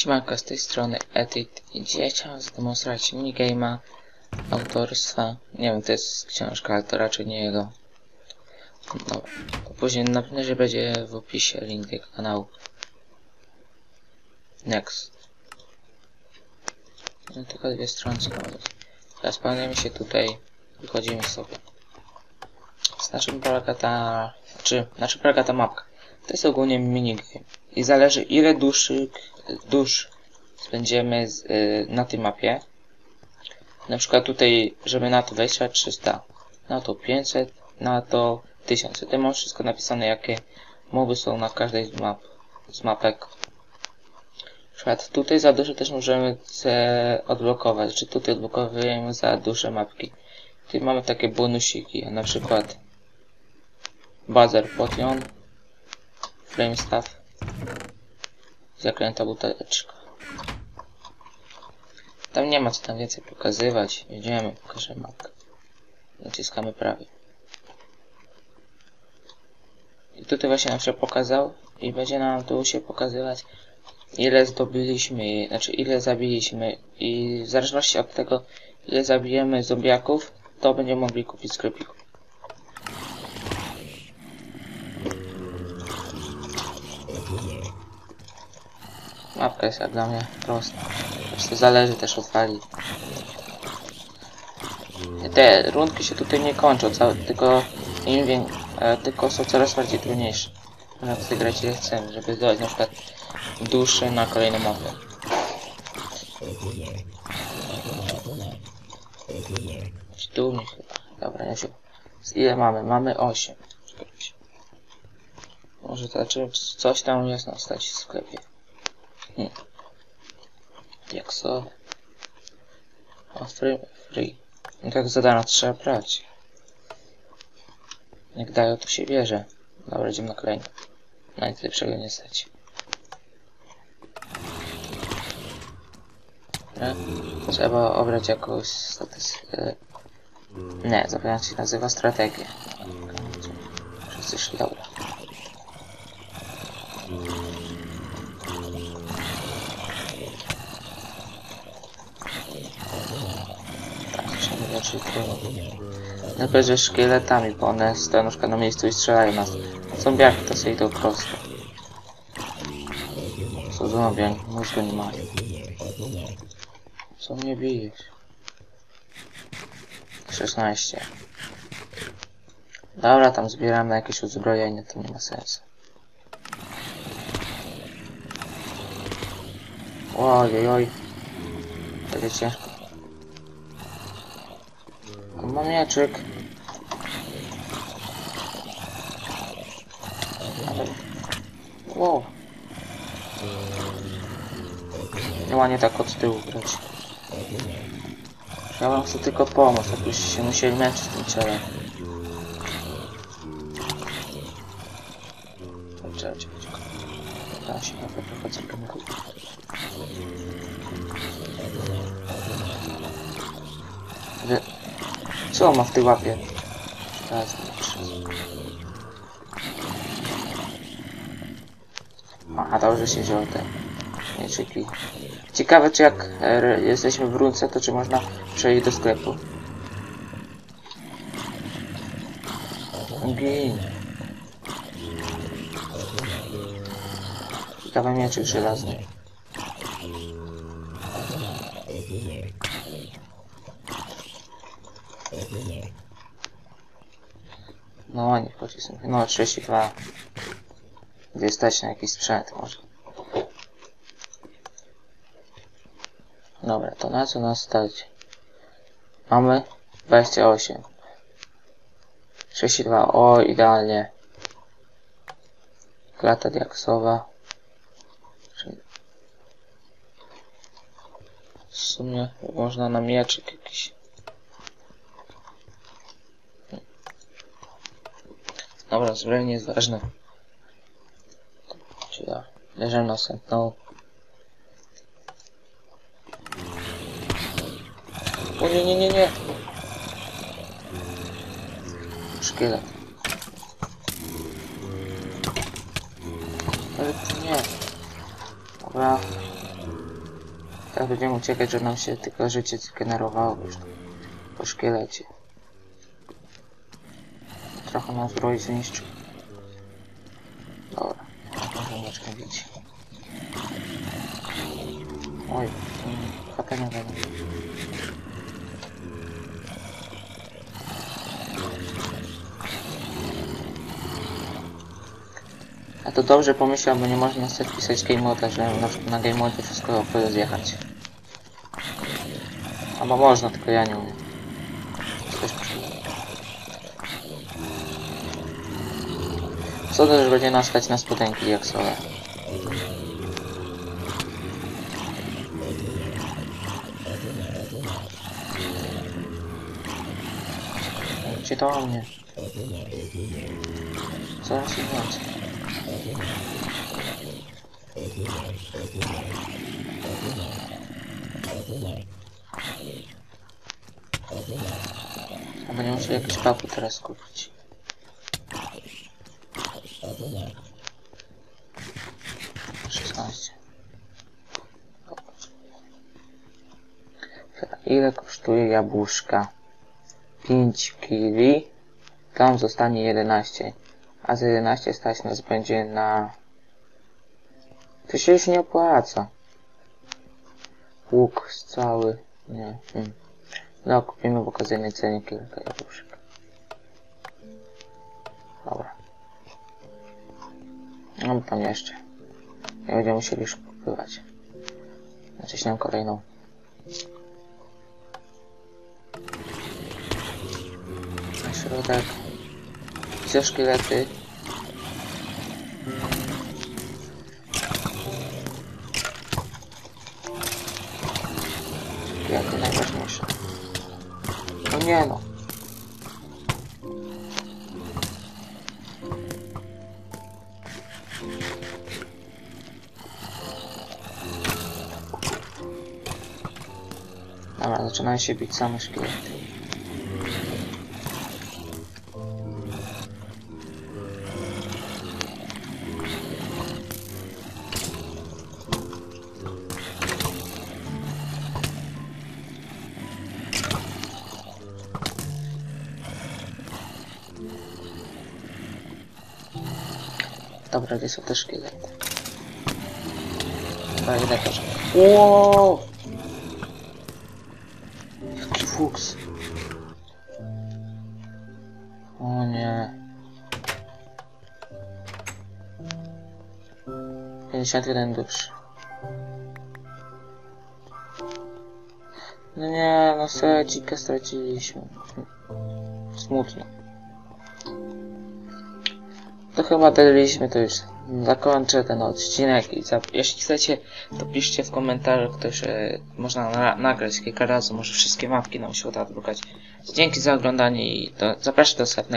Siemanko, z tej strony Edit i dzisiaj chciałem zademonstrować minigame'a autorstwa. Nie wiem, to jest książka, ale to raczej nie jego. No, później na pewno, że będzie w opisie link jego kanału. Next. No tylko dwie strony składać. Panujemy się tutaj, wychodzimy sobie. Na czym polega ta... Znaczy, na czym polega ta mapka? To jest ogólnie minigame. I zależy ile duszy, dusz spędzimy z, y, na tej mapie. Na przykład tutaj, żeby na to wejść, trzeba 300. Na to 500, na to 1000. Tutaj mam wszystko napisane, jakie mowy są na każdej z map. Z mapek. Na przykład tutaj za duszę też możemy odblokować. Czy tutaj odblokowujemy za duszę mapki. Tutaj mamy takie bonusiki, na przykład Buzzer Potion, Flame Staff, zaklęta buteleczka. Tam nie ma co tam więcej pokazywać. Jedziemy, pokażę mapkę. Naciskamy prawie. I tutaj właśnie nam się pokazał i będzie nam tu się pokazywać ile zdobyliśmy, znaczy ile zabiliśmy i w zależności od tego ile zabijemy zombiaków to będziemy mogli kupić sklepiku. Mapka jest jak dla mnie prosta. Zresztą zależy też od fali. Te rundki się tutaj nie kończą, tylko im wię- e, tylko są coraz bardziej trudniejsze. Można tutaj grać ile chcemy, żeby zdobyć na przykład duszę na kolejną mapę. Gdzieś Tu mnie chyba. Dobra, ja się... Ile mamy? Mamy 8. Może znaczy coś tam jest na stać w sklepie. Jak so? O, free. free. No tak zadano trzeba brać. Jak dają, to się bierze. Dobra, idziemy na kolejną. Na nic lepszego nie stać. Trzeba obrać jakąś statystykę. Nie, zapewne się nazywa strategię. Wszyscy szli, dobra. Raczej Najpierw ze szkieletami, bo one stoją na na miejscu i strzelają nas. Zombiaki to sobie to proste. Co zombie, mózgu nie mają. Co mnie bijesz? 16. Dobra, tam zbieramy jakieś uzbrojenie, to nie ma sensu. Oj, oj. O, Mam mieczyk. Wow. Nie ładnie tak od tyłu grać. Ja wam chcę tylko pomóc, jakbyście się musieli męczyć z tym celem. Co on ma w tej łapie? Teraz A dobrze się wziął ten mieczyki. Ciekawe czy jak e, jesteśmy w runce, to czy można przejść do sklepu. Gin. Ciekawy mieczyk żelazny. No nie wchodzi. No 32. Gdzie stać na jakiś sprzęt może. Dobra, to na co nas stać? Mamy 28. 32. O, idealnie. Klata diaksowa. W sumie można na mieczyk jakiś. Dobra, zbrojenie jest ważne. Czyli ja bierzemy następną. O nie, nie, nie, nie. Szkielet. Ale to nie. Dobra. Teraz będziemy uciekać, że nam się tylko życie zgenerowało już po szkielecie. Trochę nam zbroi zniszczył. Dobra, mieczkę bić. Oj, HP nie będę. A to dobrze pomyślał, bo nie można sobie wpisać game moda, że na, przykład na game modzie wszystko opowie zjechać. Albo można, tylko ja nie umiem. Coś przyjemne. Co też będzie nas stać na spodenki jak sole. Gdzie to mnie? Coraz ich więcej. A będę musiał jakiś papu teraz kupić. Szesnaście. Ile kosztuje jabłuszka? 5 kili. Tam zostanie 11. A z 11 stać nas będzie na... To się już nie opłaca. Łuk cały. Nie. Hmm. No, kupimy w okazyjnej cenie kilka jabłuszek. Dobra. No tam jeszcze. Nie będziemy musieli już kupywać. Naciśnę kolejną. Na środek. Widzę szkielety. Szkielety najważniejsze. No nie no. Dobra, zaczynają się bić same szkielety. Dobra, gdzie są te szkielety? Dobra, idę też. Wow! Fuks. O nie. 51 dusz. No nie, no secika straciliśmy. Smutno. To chyba daliśmy to już. Zakończę ten odcinek i zap- jeśli chcecie, to piszcie w komentarzu, ktoś e, można na- nagrać kilka razy, może wszystkie mapki nam się uda drukać. Dzięki za oglądanie i zapraszam do następnego.